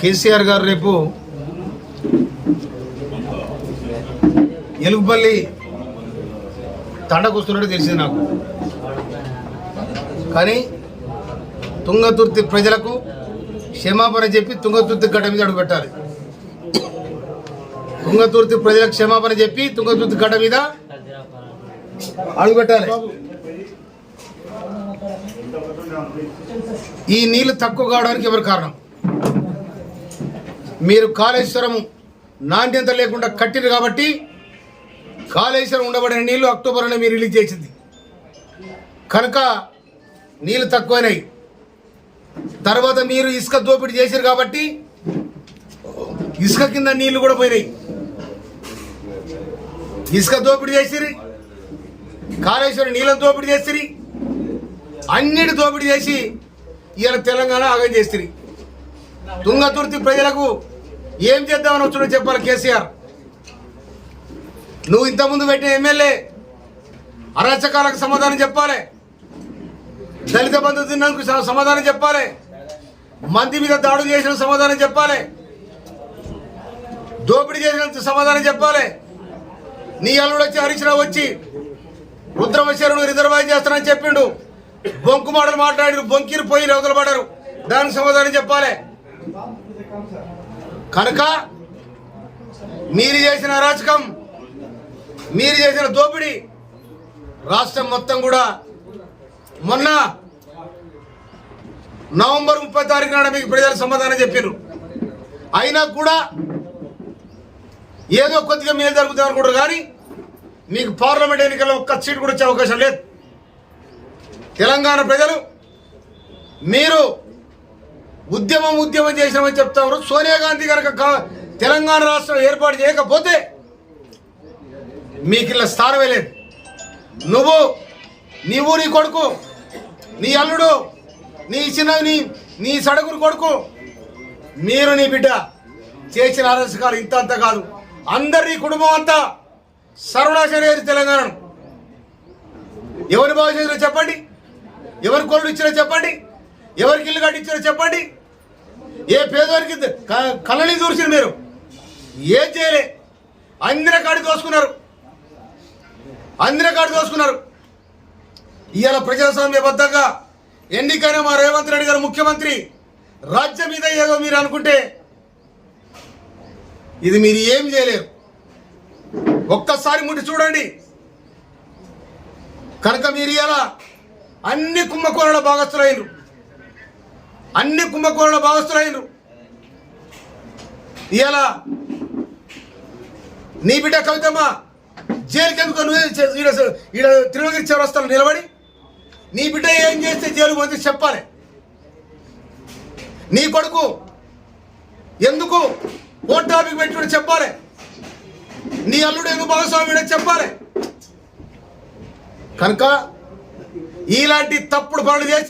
కేసీఆర్ గారు రేపు ఎలుగుపల్లి తండకొస్తున్నట్టు తెలిసింది నాకు. కానీ తుంగతుర్తి ప్రజలకు క్షమాపణ చెప్పి తుంగతుర్తి గడ్డ మీద అడుగుపెట్టాలి. తుంగతుర్తి ప్రజలకు క్షమాపణ చెప్పి తుంగతుర్తి గడ్డ మీద అడుగుపెట్టాలి. ఈ నీళ్ళు తక్కువ కావడానికి ఎవరు కారణం? మీరు కాళేశ్వరం నాణ్యత లేకుండా కట్టిరు కాబట్టి కాళేశ్వరం ఉండబడిన నీళ్ళు అక్టోబర్లో మీరు రిలీజ్ చేసింది. కనుక నీళ్ళు తక్కువైనాయి. తర్వాత మీరు ఇసుక దోపిడీ చేశారు కాబట్టి ఇసుక కింద నీళ్ళు కూడా పోయినాయి. ఇసుక దోపిడీ చేసిరి కాళేశ్వరం నీళ్ళని దోపిడీ చేసిరి అన్నిటి దోపిడీ చేసి ఇవాళ తెలంగాణ ఆగం చేసిరి. తుంగతుర్తి ప్రజలకు ఏం చేద్దామని వచ్చాడో చెప్పాలి కేసీఆర్. నువ్వు ఇంతకుముందు పెట్టిన ఎమ్మెల్యే అరాచకాలకు సమాధానం చెప్పాలి. దళిత బంధు తిన్నందుకు సమాధానం చెప్పాలి. మంది మీద దాడులు చేసిన సమాధానం చెప్పాలి. దోపిడీ చేసిన సమాధానం చెప్పాలి. నీ అల్లుడు వచ్చి హరీష్ వచ్చి రుద్రమశ్వరుడు రిజర్వాయ్ చేస్తానని చెప్పిండు. బొంకు మాటలు మాట్లాడారు బొంకిరు పోయి రవతలు పడారు దానికి సమాధానం చెప్పాలి. కనుక మీరు చేసిన అరాచకం మీరు చేసిన దోపిడీ రాష్ట్రం మొత్తం కూడా మొన్న నవంబర్ ముప్పై తారీఖు నాడు మీకు ప్రజలు సమాధానం చెప్పారు అయినా కూడా ఏదో కొద్దిగా మేలు జరుగుతుంది అనుకుంటారు కానీ మీకు పార్లమెంట్ ఎన్నికల్లో ఒక్క సీటు కూడా వచ్చే అవకాశం లేదు. తెలంగాణ ప్రజలు మీరు ఉద్యమం ఉద్యమం చేసినామని చెప్తారు. సోనియా గాంధీ కనుక తెలంగాణ రాష్ట్రం ఏర్పాటు చేయకపోతే మీకు ఇలా స్థానమే లేదు. నువ్వు నీవు నీ కొడుకు నీ అల్లుడు నీ చిన్న నీ నీ సడగురు కొడుకు మీరు నీ బిడ్డ. చేసిన అరసకాలు ఇంత అంత కాదు. అందరి కుటుంబం అంతా సర్వనాశనం చేసి తెలంగాణను. ఎవరి బాగు చేసినా చెప్పండి? ఎవరి కోళ్ళు ఇచ్చినా చెప్పండి? ఎవరికి ఇల్లు కట్టించారో చెప్పండి? ఏ పేదవారికి క- కళ్ళని దూర్చిన మీరు. ఏం చేయలే. అందరి కాడి దోసుకున్నారు. అందరి కాడి దోసుకున్నారు. ఇవాళ ప్రజాస్వామ్యబద్ధంగా ఎన్నికైన మా రేవంత్ రెడ్డి గారు ముఖ్యమంత్రి రాజ్యం మీద ఏదో మీరు అనుకుంటే ఇది మీరు ఏం చేయలేరు. ఒక్కసారి ముట్టి చూడండి. కనుక మీరు ఇలా అన్ని కుంభకోణాల భాగస్థులైనరు. అన్ని కుంభకోణంలో భాగస్థులైనరు. ఇలా నీ బిడ్డ కవితమ్మ జైలుకెందుకు నువ్వు నువ్వే ఈడ ఈడ తిరుమలగిరి చౌరస్తాలో నిలబడి నీ బిడ్డ ఏం చేస్తే జైలు మంది చెప్పాలి. నీ కొడుకు ఎందుకు ఓట్ టాపిక్ పెట్టుకుని చెప్పాలి. నీ అల్లుడు ఎందుకు భాగస్వామి చెప్పాలి. కనుక ఇలాంటి తప్పుడు పనులు చేసి